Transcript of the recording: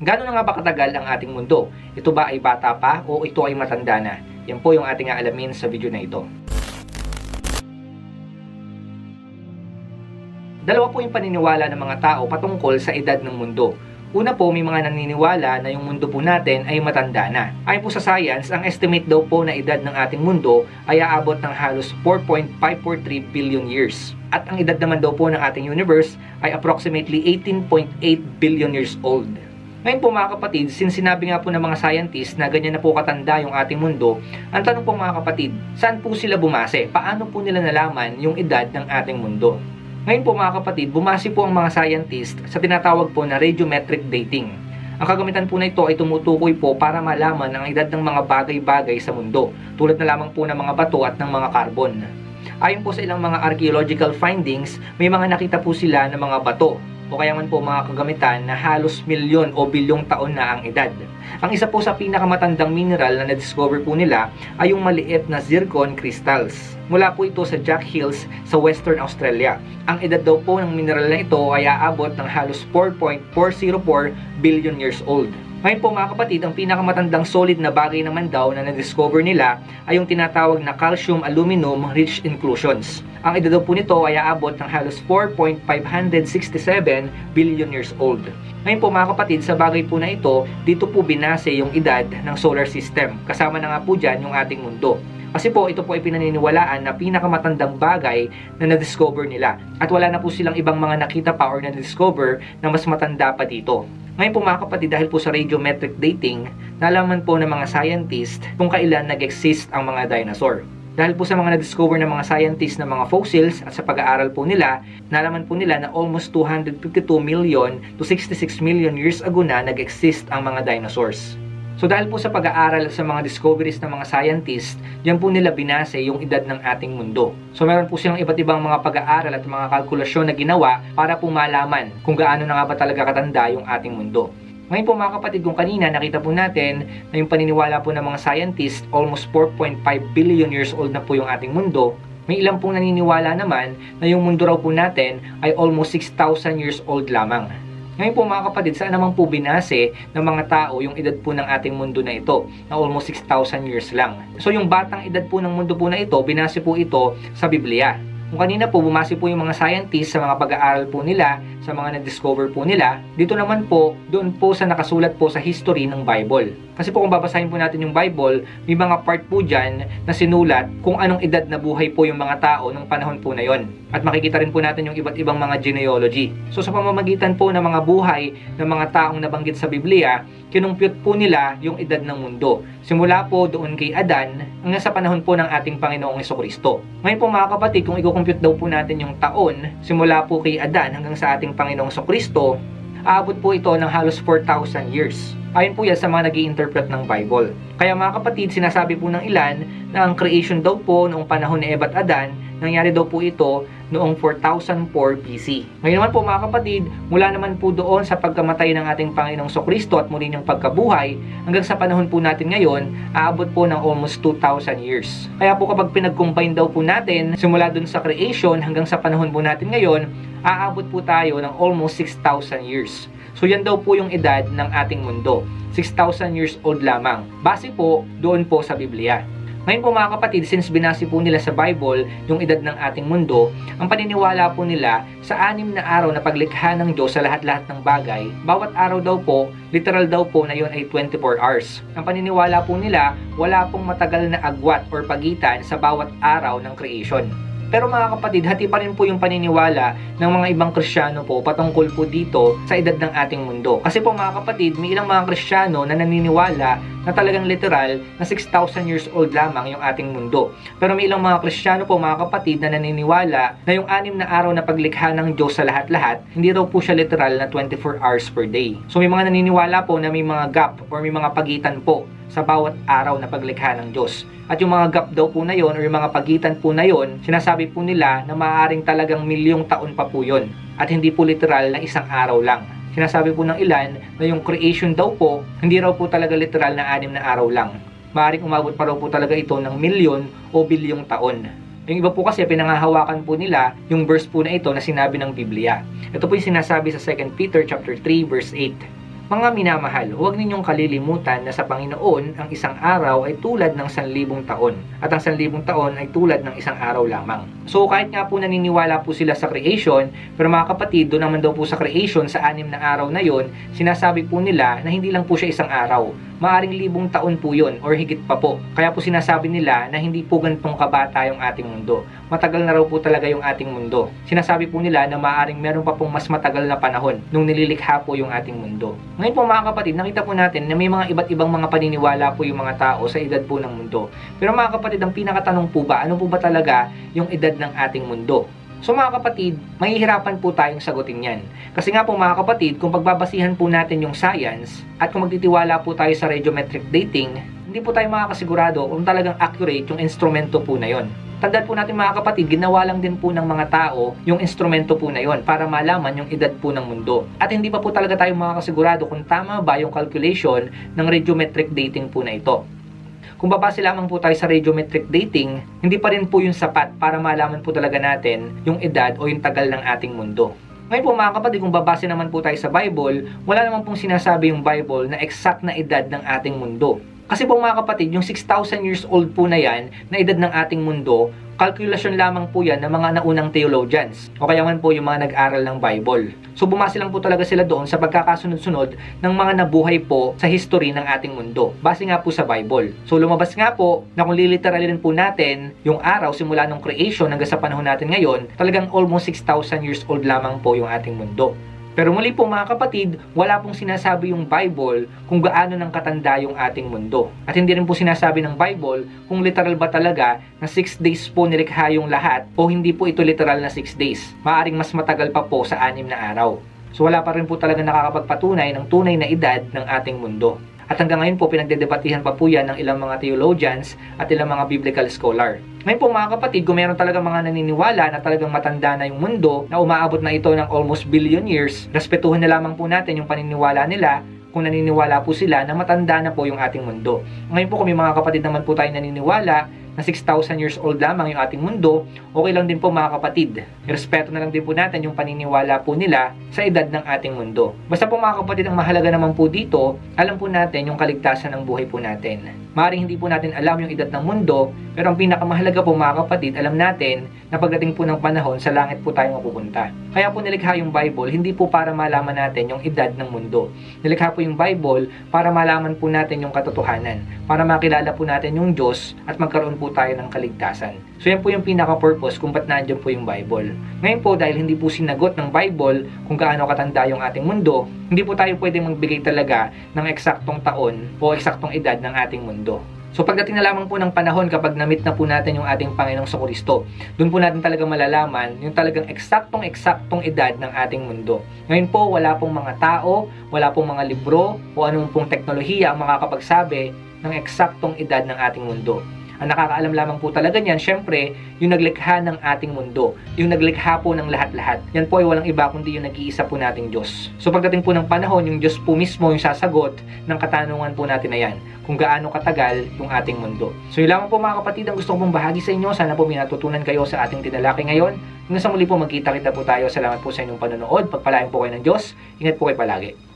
Gano'n nga ba katagal ang ating mundo? Ito ba ay bata pa o ito ay matanda na? Yan po yung ating aalamin sa video na ito. Dalawa po yung paniniwala ng mga tao patungkol sa edad ng mundo. Una po, may mga naniniwala na yung mundo po natin ay matanda na. Ayon po sa science, ang estimate daw po na edad ng ating mundo ay aabot ng halos 4.543 billion years. At ang edad naman daw po ng ating universe ay approximately 18.8 billion years old. Ngayon po mga kapatid, since sinabi nga po ng mga scientists na ganyan na po katanda yung ating mundo, ang tanong po mga kapatid, saan po sila bumase? Paano po nila nalaman yung edad ng ating mundo? Ngayon po mga kapatid, bumase po ang mga scientist sa tinatawag po na radiometric dating. Ang kagamitan po na ito ay tumutukoy po para malaman ang edad ng mga bagay-bagay sa mundo, tulad na lamang po ng mga bato at ng mga carbon. Ayon po sa ilang mga archaeological findings, may mga nakita po sila ng mga bato o kaya man po mga kagamitan na halos milyon o bilyong taon na ang edad. Ang isa po sa pinakamatandang mineral na na-discover po nila ay yung maliit na zircon crystals. Mula po ito sa Jack Hills sa Western Australia. Ang edad daw po ng mineral na ito ay aabot ng halos 4.404 billion years old. Ngayon po mga kapatid, ang pinakamatandang solid na bagay naman daw na na-discover nila ay yung tinatawag na calcium aluminum rich inclusions. Ang edad po nito ay aabot ng halos 4.567 billion years old. Ngayon po mga kapatid, sa bagay po na ito, dito po binase yung edad ng solar system. Kasama na nga po dyan yung ating mundo. Kasi po ito po ay pinaniniwalaan na pinakamatandang bagay na na-discover nila. At wala na po silang ibang mga nakita pa or na-discover na mas matanda pa dito. Ngayon po mga kapatid, dahil po sa radiometric dating, nalaman po ng mga scientist kung kailan nag-exist ang mga dinosaur. Dahil po sa mga na-discover ng mga scientists ng mga fossils at sa pag-aaral po nila, nalaman po nila na almost 252 million to 66 million years ago na nag-exist ang mga dinosaurs. So dahil po sa pag-aaral sa mga discoveries ng mga scientists, diyan po nila binase yung edad ng ating mundo. So meron po silang iba't ibang mga pag-aaral at mga kalkulasyon na ginawa para po malaman kung gaano na nga ba talaga katanda yung ating mundo. Ngayon po mga kapatid, kung kanina nakita po natin na yung paniniwala po ng mga scientists, almost 4.5 billion years old na po yung ating mundo, may ilang pong naniniwala naman na yung mundo raw po natin ay almost 6,000 years old lamang. Ngayon po mga kapatid, saan naman po binase ng mga tao yung edad po ng ating mundo na ito na almost 6,000 years lang. So yung batang edad po ng mundo po na ito, binase po ito sa Biblia. Kung kanina po bumase po yung mga scientists sa mga pag-aaral po nila, sa mga na-discover po nila, dito naman po, doon po sa nakasulat po sa history ng Bible. Kasi po kung babasahin po natin yung Bible, may mga part po dyan na sinulat kung anong edad na buhay po yung mga tao nung panahon po na yon. At makikita rin po natin yung iba't ibang mga genealogy. So sa pamamagitan po ng mga buhay ng mga taong nabanggit sa Biblia, kinumpute po nila yung edad ng mundo. Simula po doon kay Adan hanggang sa panahon po ng ating Panginoong Kristo. Ngayon po mga kapatid, kung i-compute daw po natin yung taon, simula po kay Adan hanggang sa ating Panginoong Kristo, aabot po ito ng halos 4,000 years. Ayon po yan sa mga nag interpret ng Bible. Kaya mga kapatid, sinasabi po ng ilan na ang creation daw po noong panahon ni Eva at Adan, nangyari daw po ito noong 4004 BC. Ngayon naman po mga kapatid, mula naman po doon sa pagkamatay ng ating Panginoong Kristo at muli niyang pagkabuhay, hanggang sa panahon po natin ngayon, aabot po ng almost 2,000 years. Kaya po kapag pinag-combine daw po natin, simula doon sa creation hanggang sa panahon po natin ngayon, aabot po tayo ng almost 6,000 years. So yan daw po yung edad ng ating mundo. 6,000 years old lamang. Base po doon po sa Biblia. Ngayon po mga kapatid, since binasi po nila sa Bible yung edad ng ating mundo, ang paniniwala po nila sa anim na araw na paglikha ng Diyos sa lahat-lahat ng bagay, bawat araw daw po, literal daw po na yun ay 24 hours. Ang paniniwala po nila, wala pong matagal na agwat or pagitan sa bawat araw ng creation. Pero mga kapatid, hati pa rin po yung paniniwala ng mga ibang Kristiyano po patungkol po dito sa edad ng ating mundo. Kasi po mga kapatid, may ilang mga Kristiyano na naniniwala na talagang literal na 6,000 years old lamang yung ating mundo. Pero may ilang mga Kristiyano po mga kapatid na naniniwala na yung anim na araw na paglikha ng Diyos sa lahat-lahat, hindi raw po siya literal na 24 hours per day. So may mga naniniwala po na may mga gap or may mga pagitan po sa bawat araw na paglikha ng Diyos. At yung mga gap daw po na yon or yung mga pagitan po na yon, sinasabi po nila na maaaring talagang milyong taon pa po yon at hindi po literal na isang araw lang. Sinasabi po ng ilan na yung creation daw po, hindi raw po talaga literal na anim na araw lang. Maaaring umabot pa raw po talaga ito ng milyon o bilyong taon. Yung iba po kasi pinangahawakan po nila yung verse po na ito na sinabi ng Biblia. Ito po yung sinasabi sa 2 Peter chapter 3 verse 8. Mga minamahal, huwag ninyong kalilimutan na sa Panginoon ang isang araw ay tulad ng sanlibong taon at ang sanlibong taon ay tulad ng isang araw lamang. So kahit nga po naniniwala po sila sa creation, pero mga kapatid, doon naman daw po sa creation sa anim na araw na yon, sinasabi po nila na hindi lang po siya isang araw. Maaring libong taon po yon or higit pa po. Kaya po sinasabi nila na hindi po ganitong kabata yung ating mundo. Matagal na raw po talaga yung ating mundo. Sinasabi po nila na maaring meron pa pong mas matagal na panahon nung nililikha po yung ating mundo. Ngayon po mga kapatid, nakita po natin na may mga iba't ibang mga paniniwala po yung mga tao sa edad po ng mundo. Pero mga kapatid, ang pinakatanong po ba, ano po ba talaga yung edad ng ating mundo? So mga kapatid, mahihirapan po tayong sagutin yan. Kasi nga po mga kapatid, kung pagbabasihan po natin yung science at kung magtitiwala po tayo sa radiometric dating, hindi po tayo makakasigurado kung talagang accurate yung instrumento po na yon. Tandaan po natin mga kapatid, ginawa lang din po ng mga tao yung instrumento po na yon para malaman yung edad po ng mundo. At hindi pa po talaga tayo makakasigurado kung tama ba yung calculation ng radiometric dating po na ito. Kung babase lamang po tayo sa radiometric dating, hindi pa rin po yung sapat para malaman po talaga natin yung edad o yung tagal ng ating mundo. Ngayon po mga kapatid, kung babase naman po tayo sa Bible, wala naman pong sinasabi yung Bible na exact na edad ng ating mundo. Kasi po mga kapatid, yung 6,000 years old po na yan, na edad ng ating mundo, kalkulasyon lamang po yan ng mga naunang theologians. O kaya man po yung mga nag-aral ng Bible. So bumase lang po talaga sila doon sa pagkakasunod-sunod ng mga nabuhay po sa history ng ating mundo. Base nga po sa Bible. So lumabas nga po na kung liliteralin po natin yung araw simula ng creation hanggang sa panahon natin ngayon, talagang almost 6,000 years old lamang po yung ating mundo. Pero muli po mga kapatid, wala pong sinasabi yung Bible kung gaano nang katanda yung ating mundo. At hindi rin po sinasabi ng Bible kung literal ba talaga na 6 days po nilikha yung lahat o hindi po ito literal na 6 days. Maaring mas matagal pa po sa anim na araw. So wala pa rin po talaga nakakapagpatunay ng tunay na edad ng ating mundo. At hanggang ngayon po pinagdedebatihan pa po yan ng ilang mga theologians at ilang mga biblical scholar. Ngayon po mga kapatid, kung meron talaga mga naniniwala na talagang matanda na yung mundo, na umaabot na ito ng almost billion years, respetuhin na lamang po natin yung paniniwala nila kung naniniwala po sila na matanda na po yung ating mundo. Ngayon po kung may mga kapatid naman po tayo naniniwala na 6,000 years old lamang yung ating mundo, okay lang din po mga kapatid. Respeto na lang din po natin yung paniniwala po nila sa edad ng ating mundo. Basta po mga kapatid, ang mahalaga naman po dito, alam po natin yung kaligtasan ng buhay po natin. Maring hindi po natin alam yung edad ng mundo, pero ang pinakamahalaga po mga kapatid, alam natin na pagdating po ng panahon, sa langit po tayo mapupunta. Kaya po nilikha yung Bible, hindi po para malaman natin yung edad ng mundo. Nilikha po yung Bible para malaman po natin yung katotohanan, para makilala po natin yung Diyos at magkaroon po tayo ng kaligtasan. So yan po yung pinaka-purpose kung ba't nandiyan po yung Bible. Ngayon po dahil hindi po sinagot ng Bible kung gaano katanda yung ating mundo, hindi po tayo pwedeng magbigay talaga ng eksaktong taon o eksaktong edad ng ating mundo. So pagdating na lamang po ng panahon kapag na-meet na po natin yung ating Panginoong Kristo, doon po natin talaga malalaman yung talagang eksaktong eksaktong edad ng ating mundo. Ngayon po wala pong mga tao, wala pong mga libro o anong pong teknolohiya ang makakapagsabi ng eksaktong edad ng ating mundo. Ang nakakaalam lamang po talaga niyan, syempre, yung naglikha ng ating mundo. Yung naglikha po ng lahat-lahat. Yan po ay walang iba kundi yung nag-iisa po nating Diyos. So pagdating po ng panahon, yung Diyos po mismo yung sasagot ng katanungan po natin na yan. Kung gaano katagal yung ating mundo. So yun lamang po mga kapatid ang gusto ko pong bahagi sa inyo. Sana po may natutunan kayo sa ating tinalaki ngayon. Hanggang sa muli po magkita-kita po tayo. Salamat po sa inyong panonood. Pagpalain po kayo ng Diyos. Ingat po kayo palagi.